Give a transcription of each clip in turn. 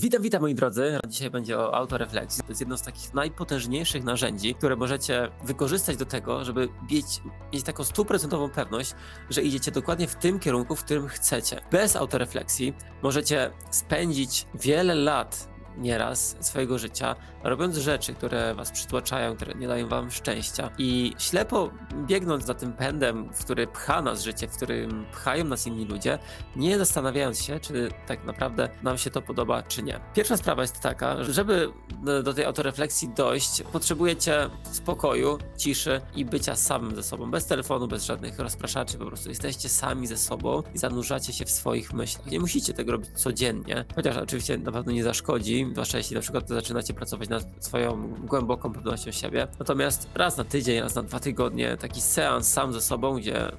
Witam, witam moi drodzy. Dzisiaj będzie o autorefleksji. To jest jedno z takich najpotężniejszych narzędzi, które możecie wykorzystać do tego, żeby mieć, mieć taką stuprocentową pewność, że idziecie dokładnie w tym kierunku, w którym chcecie. Bez autorefleksji możecie spędzić wiele lat nieraz swojego życia, robiąc rzeczy, które was przytłaczają, które nie dają wam szczęścia i ślepo biegnąc za tym pędem, w który pcha nas życie, w którym pchają nas inni ludzie, nie zastanawiając się, czy tak naprawdę nam się to podoba, czy nie. Pierwsza sprawa jest taka, że żeby do- do tej autorefleksji dojść, potrzebujecie spokoju, ciszy i bycia samym ze sobą, bez telefonu, bez żadnych rozpraszaczy, po prostu jesteście sami ze sobą i zanurzacie się w swoich myślach. Nie musicie tego robić codziennie, chociaż oczywiście na pewno nie zaszkodzi, jeśli na przykład zaczynacie pracować nad swoją głęboką pewnością siebie. Natomiast raz na tydzień, raz na dwa tygodnie taki seans sam ze sobą, gdzie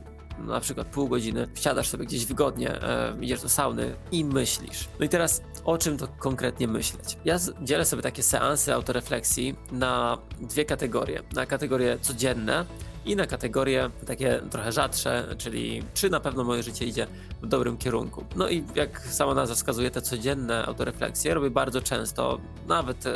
na przykład pół godziny, siadasz sobie gdzieś wygodnie, e, idziesz do sauny i myślisz. No i teraz o czym to konkretnie myśleć? Ja dzielę sobie takie seansy autorefleksji na dwie kategorie. Na kategorie codzienne i na kategorie takie trochę rzadsze, czyli czy na pewno moje życie idzie w dobrym kierunku. No i jak sama nazwa wskazuje, te codzienne autorefleksje robię bardzo często, nawet e,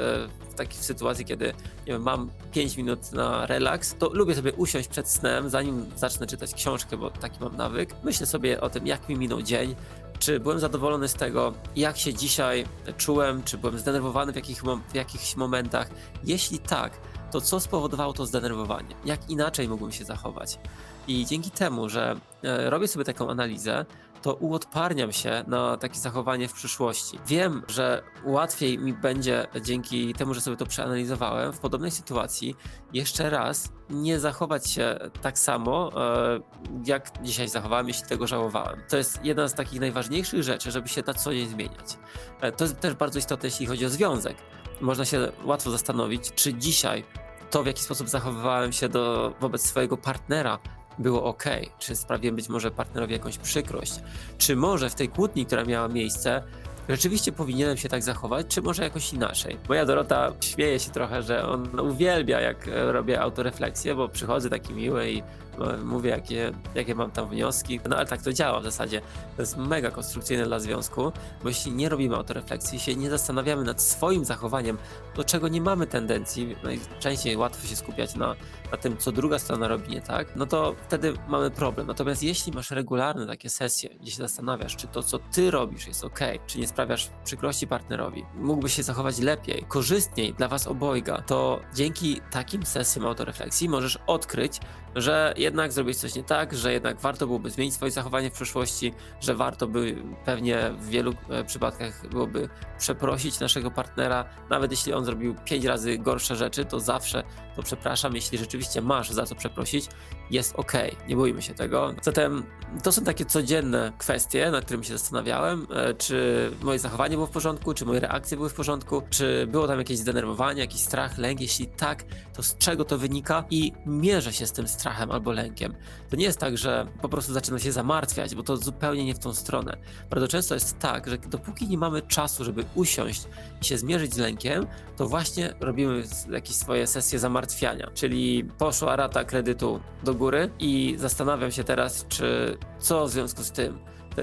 w takiej sytuacji, kiedy nie wiem, mam 5 minut na relaks, to lubię sobie usiąść przed snem, zanim zacznę czytać książkę, bo taki mam nawyk. Myślę sobie o tym, jak mi minął dzień, czy byłem zadowolony z tego, jak się dzisiaj czułem, czy byłem zdenerwowany w, jakich, w jakichś momentach. Jeśli tak, to co spowodowało to zdenerwowanie? Jak inaczej mógłbym się zachować? I dzięki temu, że e, robię sobie taką analizę, to uodparniam się na takie zachowanie w przyszłości. Wiem, że łatwiej mi będzie dzięki temu, że sobie to przeanalizowałem, w podobnej sytuacji jeszcze raz nie zachować się tak samo, e, jak dzisiaj zachowałem, jeśli tego żałowałem. To jest jedna z takich najważniejszych rzeczy, żeby się na co dzień zmieniać. E, To jest też bardzo istotne, jeśli chodzi o związek. Można się łatwo zastanowić, czy dzisiaj to, w jaki sposób zachowywałem się do, wobec swojego partnera, było ok, czy sprawiłem być może partnerowi jakąś przykrość, czy może w tej kłótni, która miała miejsce, rzeczywiście powinienem się tak zachować, czy może jakoś inaczej. Moja Dorota śmieje się trochę, że on uwielbia, jak robię autorefleksję, bo przychodzę taki miły i e, mówię, jakie, jakie mam tam wnioski. No ale tak to działa w zasadzie. To jest mega konstrukcyjne dla związku, bo jeśli nie robimy autorefleksji, się nie zastanawiamy nad swoim zachowaniem, do czego nie mamy tendencji, najczęściej łatwo się skupiać na, na tym, co druga strona robi nie tak, no to wtedy mamy problem. Natomiast jeśli masz regularne takie sesje, gdzie się zastanawiasz, czy to, co ty robisz, jest ok, czy nie sprawiasz przykrości partnerowi, mógłbyś się zachować lepiej, korzystniej dla was obojga, to dzięki takim sesjom autorefleksji możesz odkryć, że jednak zrobić coś nie tak, że jednak warto byłoby zmienić swoje zachowanie w przyszłości, że warto by pewnie w wielu e, przypadkach byłoby przeprosić naszego partnera, nawet jeśli on zrobił pięć razy gorsze rzeczy, to zawsze to przepraszam, jeśli rzeczywiście masz za co przeprosić, jest ok, nie bójmy się tego. Zatem to są takie codzienne kwestie, nad którymi się zastanawiałem, e, czy moje zachowanie było w porządku, czy moje reakcje były w porządku, czy było tam jakieś zdenerwowanie, jakiś strach, lęk, jeśli tak, to z czego to wynika i mierzę się z tym strachem albo lękiem. To nie jest tak, że po prostu zaczynam się zamartwiać, bo to zupełnie nie w tą stronę. Bardzo często jest tak, że dopóki nie mamy czasu, żeby usiąść i się zmierzyć z lękiem, to właśnie robimy jakieś swoje sesje zamartwiania. Czyli poszła rata kredytu do góry i zastanawiam się teraz, czy co w związku z tym.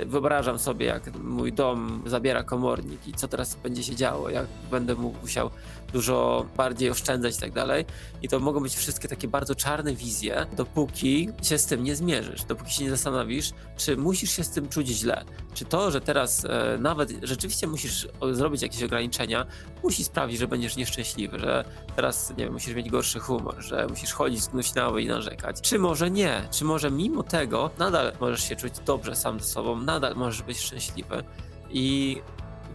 Wyobrażam sobie, jak mój dom zabiera komornik i co teraz będzie się działo, jak będę mu- musiał dużo bardziej oszczędzać i tak dalej. I to mogą być wszystkie takie bardzo czarne wizje, dopóki się z tym nie zmierzysz, dopóki się nie zastanowisz, czy musisz się z tym czuć źle. Czy to, że teraz e, nawet rzeczywiście musisz zrobić jakieś ograniczenia, musi sprawić, że będziesz nieszczęśliwy, że teraz, nie wiem, musisz mieć gorszy humor, że musisz chodzić zgnuśniały i narzekać. Czy może nie? Czy może mimo tego nadal możesz się czuć dobrze sam ze sobą, nadal możesz być szczęśliwy i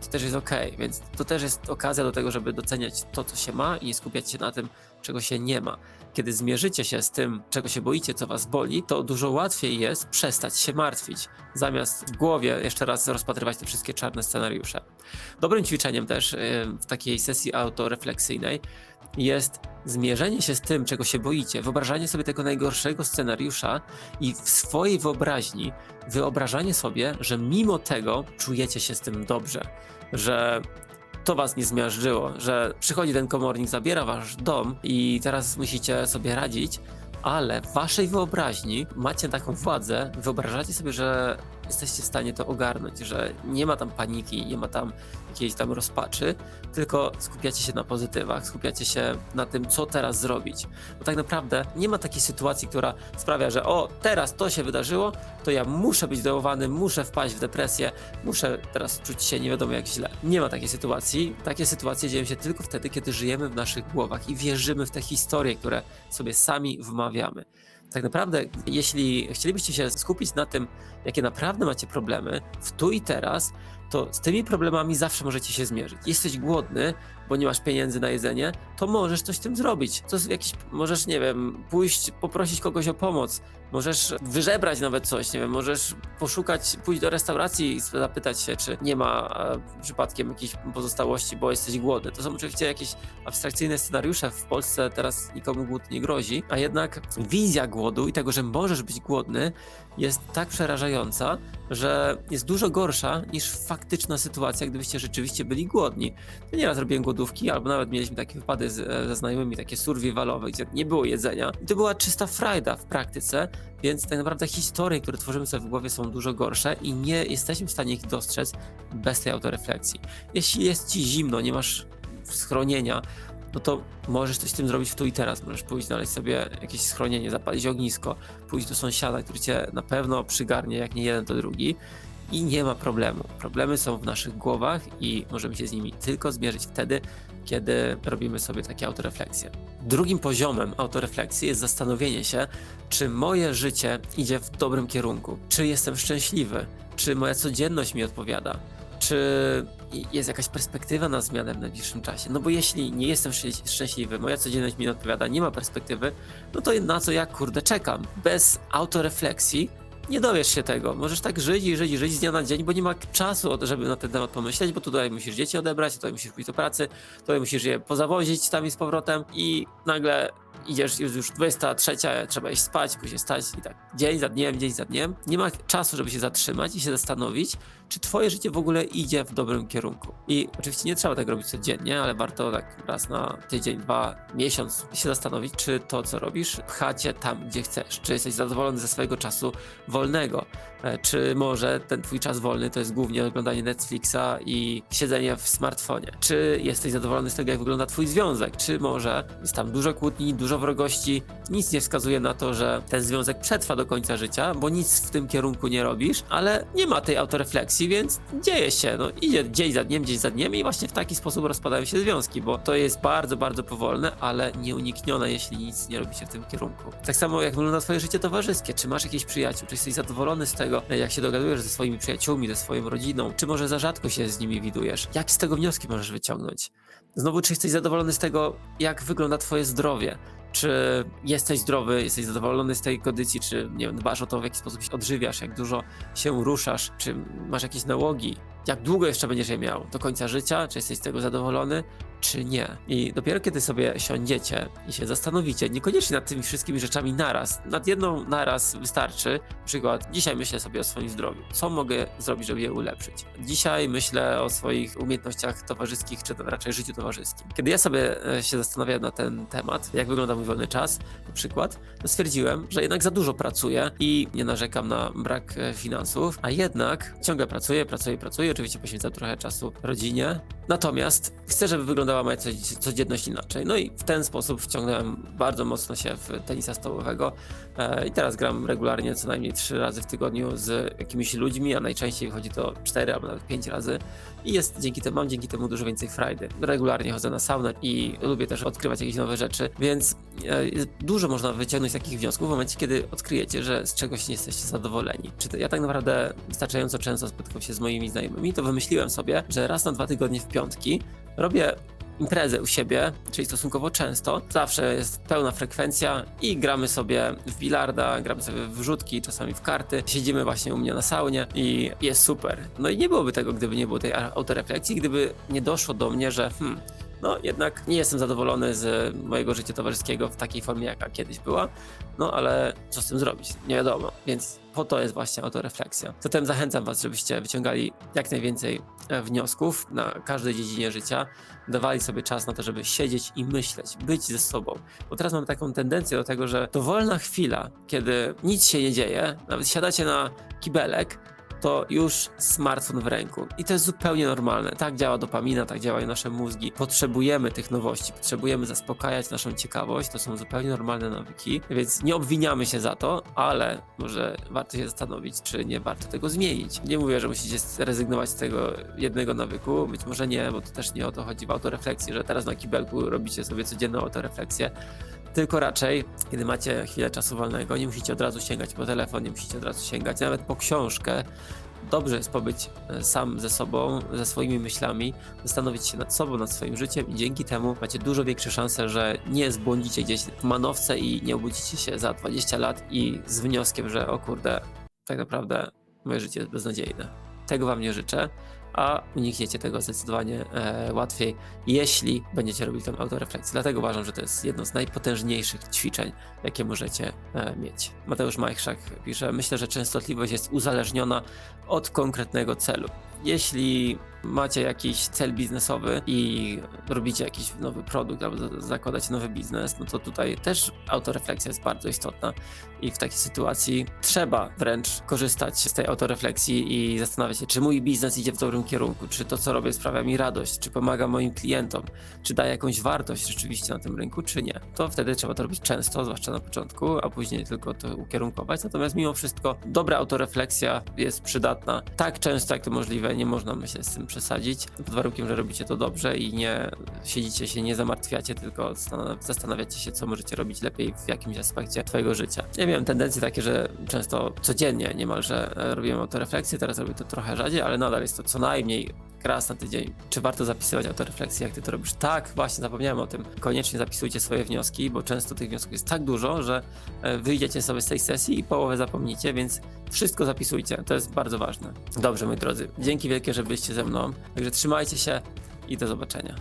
to też jest okej, więc to też jest okazja do tego, żeby doceniać to, co się ma i nie skupiać się na tym, czego się nie ma. Kiedy zmierzycie się z tym, czego się boicie, co was boli, to dużo łatwiej jest przestać się martwić, zamiast w głowie jeszcze raz rozpatrywać te wszystkie czarne scenariusze. Dobrym ćwiczeniem też yy, w takiej sesji autorefleksyjnej jest zmierzenie się z tym, czego się boicie, wyobrażanie sobie tego najgorszego scenariusza i w swojej wyobraźni wyobrażanie sobie, że mimo tego czujecie się z tym dobrze, że to was nie zmiażdżyło, że przychodzi ten komornik, zabiera wasz dom i teraz musicie sobie radzić, ale w waszej wyobraźni macie taką władzę, wyobrażacie sobie, że jesteście w stanie to ogarnąć, że nie ma tam paniki, nie ma tam jakiejś tam rozpaczy, tylko skupiacie się na pozytywach, skupiacie się na tym, co teraz zrobić. Bo tak naprawdę nie ma takiej sytuacji, która sprawia, że o, teraz to się wydarzyło, to ja muszę być dołowany, muszę wpaść w depresję, muszę teraz czuć się nie wiadomo jak źle. Nie ma takiej sytuacji. Takie sytuacje dzieją się tylko wtedy, kiedy żyjemy w naszych głowach i wierzymy w te historie, które sobie sami wmawiamy. Tak naprawdę, jeśli chcielibyście się skupić na tym, jakie naprawdę macie problemy w tu i teraz, to z tymi problemami zawsze możecie się zmierzyć. Jesteś głodny, bo nie masz pieniędzy na jedzenie, to możesz coś z tym zrobić. To jakiś, możesz, nie wiem, pójść, poprosić kogoś o pomoc, możesz wyżebrać nawet coś, nie wiem, możesz poszukać, pójść do restauracji i zapytać się, czy nie ma e, przypadkiem jakiejś pozostałości, bo jesteś głodny. To są oczywiście jakieś abstrakcyjne scenariusze. W Polsce teraz nikomu głód nie grozi, a jednak wizja głodu i tego, że możesz być głodny, jest tak przerażająca, że jest dużo gorsza niż faktyczna sytuacja, gdybyście rzeczywiście byli głodni. Ja nieraz robiłem głodówki, albo nawet mieliśmy takie wypady e, ze znajomymi, takie survivalowe, gdzie nie było jedzenia. I to była czysta frajda w praktyce, więc tak naprawdę historie, które tworzymy sobie w głowie są dużo gorsze i nie jesteśmy w stanie ich dostrzec bez tej autorefleksji. Jeśli jest ci zimno, nie masz schronienia, no to możesz coś z tym zrobić w tu i teraz. Możesz pójść, znaleźć sobie jakieś schronienie, zapalić ognisko, pójść do sąsiada, który cię na pewno przygarnie, jak nie jeden, to drugi. I nie ma problemu. Problemy są w naszych głowach i możemy się z nimi tylko zmierzyć wtedy, kiedy robimy sobie takie autorefleksje. Drugim poziomem autorefleksji jest zastanowienie się, czy moje życie idzie w dobrym kierunku, czy jestem szczęśliwy, czy moja codzienność mi odpowiada, czy jest jakaś perspektywa na zmianę w najbliższym czasie. No bo jeśli nie jestem szczę- szczęśliwy, moja codzienność mi nie odpowiada, nie ma perspektywy, no to na co ja kurde czekam? Bez autorefleksji nie dowiesz się tego. Możesz tak żyć i żyć i żyć z dnia na dzień, bo nie ma czasu, żeby na ten temat pomyśleć, bo tutaj musisz dzieci odebrać, tutaj musisz pójść do pracy, tutaj musisz je pozawozić tam i z powrotem i nagle idziesz już, już 23, trzeba iść spać, później stać i tak dzień za dniem, dzień za dniem. Nie ma czasu, żeby się zatrzymać i się zastanowić, czy twoje życie w ogóle idzie w dobrym kierunku. I oczywiście nie trzeba tego robić codziennie, ale warto tak raz na tydzień, dwa, miesiąc się zastanowić, czy to, co robisz, pcha cię tam, gdzie chcesz. Czy jesteś zadowolony ze swojego czasu wolnego. E, Czy może ten twój czas wolny to jest głównie oglądanie Netflixa i siedzenie w smartfonie? Czy jesteś zadowolony z tego, jak wygląda twój związek? Czy może jest tam dużo kłótni, dużo wrogości? Nic nie wskazuje na to, że ten związek przetrwa do końca życia, bo nic w tym kierunku nie robisz, ale nie ma tej autorefleksji, więc dzieje się. No, idzie dzień za dniem, dzień za dniem i właśnie w taki sposób rozpadają się związki, bo to jest bardzo, bardzo powolne, ale nieuniknione, jeśli nic nie robi się w tym kierunku. Tak samo jak wygląda twoje życie towarzyskie. Czy masz jakieś przyjaciół? Czy jesteś zadowolony z tego, jak się dogadujesz ze swoimi przyjaciółmi, ze swoją rodziną? Czy może za rzadko się z nimi widujesz? Jak z tego wnioski możesz wyciągnąć? Znowu, czy jesteś zadowolony z tego, jak wygląda twoje zdrowie? Czy jesteś zdrowy, jesteś zadowolony z tej kondycji, czy nie wiem, dbasz o to, w jaki sposób się odżywiasz, jak dużo się ruszasz, czy masz jakieś nałogi, jak długo jeszcze będziesz je miał? Do końca życia? Czy jesteś z tego zadowolony, czy nie? I dopiero kiedy sobie siądziecie i się zastanowicie, niekoniecznie nad tymi wszystkimi rzeczami naraz, nad jedną naraz wystarczy. Przykład, dzisiaj myślę sobie o swoim zdrowiu. Co mogę zrobić, żeby je ulepszyć? Dzisiaj myślę o swoich umiejętnościach towarzyskich, czy raczej życiu towarzyskim. Kiedy ja sobie e, się zastanawiałem na ten temat, jak wygląda mój wolny czas, na przykład, stwierdziłem, że jednak za dużo pracuję i nie narzekam na brak e, finansów, a jednak ciągle pracuję, pracuję, pracuję, oczywiście poświęcam trochę czasu rodzinie, natomiast chcę, żeby wyglądała codzie- codzienność inaczej. No i w ten sposób wciągnąłem bardzo mocno się w tenisa stołowego e, i teraz gram regularnie co najmniej trzy razy w tygodniu z jakimiś ludźmi, a najczęściej wychodzi to cztery albo nawet pięć razy i jest dzięki temu, mam dzięki temu dużo więcej frajdy. Regularnie chodzę na saunę i lubię też odkrywać jakieś nowe rzeczy, więc e, dużo można wyciągnąć takich wniosków w momencie, kiedy odkryjecie, że z czegoś nie jesteście zadowoleni. Czy ja tak naprawdę wystarczająco często spotykam się z moimi znajomymi, to wymyśliłem sobie, że raz na dwa tygodnie w piątki robię imprezę u siebie, czyli stosunkowo często. Zawsze jest pełna frekwencja i gramy sobie w bilarda, gramy sobie w rzutki, czasami w karty. Siedzimy właśnie u mnie na saunie i jest super. No i nie byłoby tego, gdyby nie było tej autorefleksji, gdyby nie doszło do mnie, że hmm, no jednak nie jestem zadowolony z mojego życia towarzyskiego w takiej formie, jaka kiedyś była, no ale co z tym zrobić? Nie wiadomo, więc po to jest właśnie autorefleksja. Zatem zachęcam Was, żebyście wyciągali jak najwięcej e, wniosków na każdej dziedzinie życia, dawali sobie czas na to, żeby siedzieć i myśleć, być ze sobą. Bo teraz mamy taką tendencję do tego, że to wolna chwila, kiedy nic się nie dzieje, nawet siadacie na kibelek, to już smartfon w ręku. I to jest zupełnie normalne. Tak działa dopamina, tak działają nasze mózgi. Potrzebujemy tych nowości, potrzebujemy zaspokajać naszą ciekawość. To są zupełnie normalne nawyki, więc nie obwiniamy się za to, ale może warto się zastanowić, czy nie warto tego zmienić. Nie mówię, że musicie zrezygnować z tego jednego nawyku, być może nie, bo to też nie o to chodzi w autorefleksji, że teraz na kibelku robicie sobie codzienną autorefleksję, tylko raczej, kiedy macie chwilę czasu wolnego, nie musicie od razu sięgać po telefon, nie musicie od razu sięgać nawet po książkę. Dobrze jest pobyć e, sam ze sobą, ze swoimi myślami, zastanowić się nad sobą, nad swoim życiem i dzięki temu macie dużo większe szanse, że nie zbłądzicie gdzieś w manowce i nie obudzicie się za 20 lat i z wnioskiem, że o kurde, tak naprawdę moje życie jest beznadziejne. Tego wam nie życzę, a unikniecie tego zdecydowanie e, łatwiej, jeśli będziecie robili tą autorefleksję. Dlatego uważam, że to jest jedno z najpotężniejszych ćwiczeń, jakie możecie e, mieć. Mateusz Majchrzak pisze, myślę, że częstotliwość jest uzależniona od konkretnego celu. Jeśli macie jakiś cel biznesowy i robicie jakiś nowy produkt albo za- zakładacie nowy biznes, no to tutaj też autorefleksja jest bardzo istotna i w takiej sytuacji trzeba wręcz korzystać z tej autorefleksji i zastanawiać się, czy mój biznes idzie w dobrym kierunku, czy to, co robię, sprawia mi radość, czy pomaga moim klientom, czy daje jakąś wartość rzeczywiście na tym rynku, czy nie. To wtedy trzeba to robić często, zwłaszcza na początku, a później tylko to ukierunkować. Natomiast mimo wszystko dobra autorefleksja jest przydatna tak często, jak to możliwe. Nie można, myślę, z tym przesadzić, pod warunkiem, że robicie to dobrze i nie siedzicie się, nie zamartwiacie, tylko zastanaw- zastanawiacie się, co możecie robić lepiej w jakimś aspekcie twojego życia. Ja miałem tendencje takie, że często codziennie niemalże e, robiłem autorefleksję, teraz robię to trochę rzadziej, ale nadal jest to co najmniej raz na tydzień. Czy warto zapisywać autorefleksję, jak ty to robisz? Tak, właśnie zapomniałem o tym. Koniecznie zapisujcie swoje wnioski, bo często tych wniosków jest tak dużo, że e, wyjdziecie sobie z tej sesji i połowę zapomnicie, więc wszystko zapisujcie. To jest bardzo ważne. Dobrze, moi drodzy. Dzięki wielkie, że byliście ze mną. Także trzymajcie się i do zobaczenia.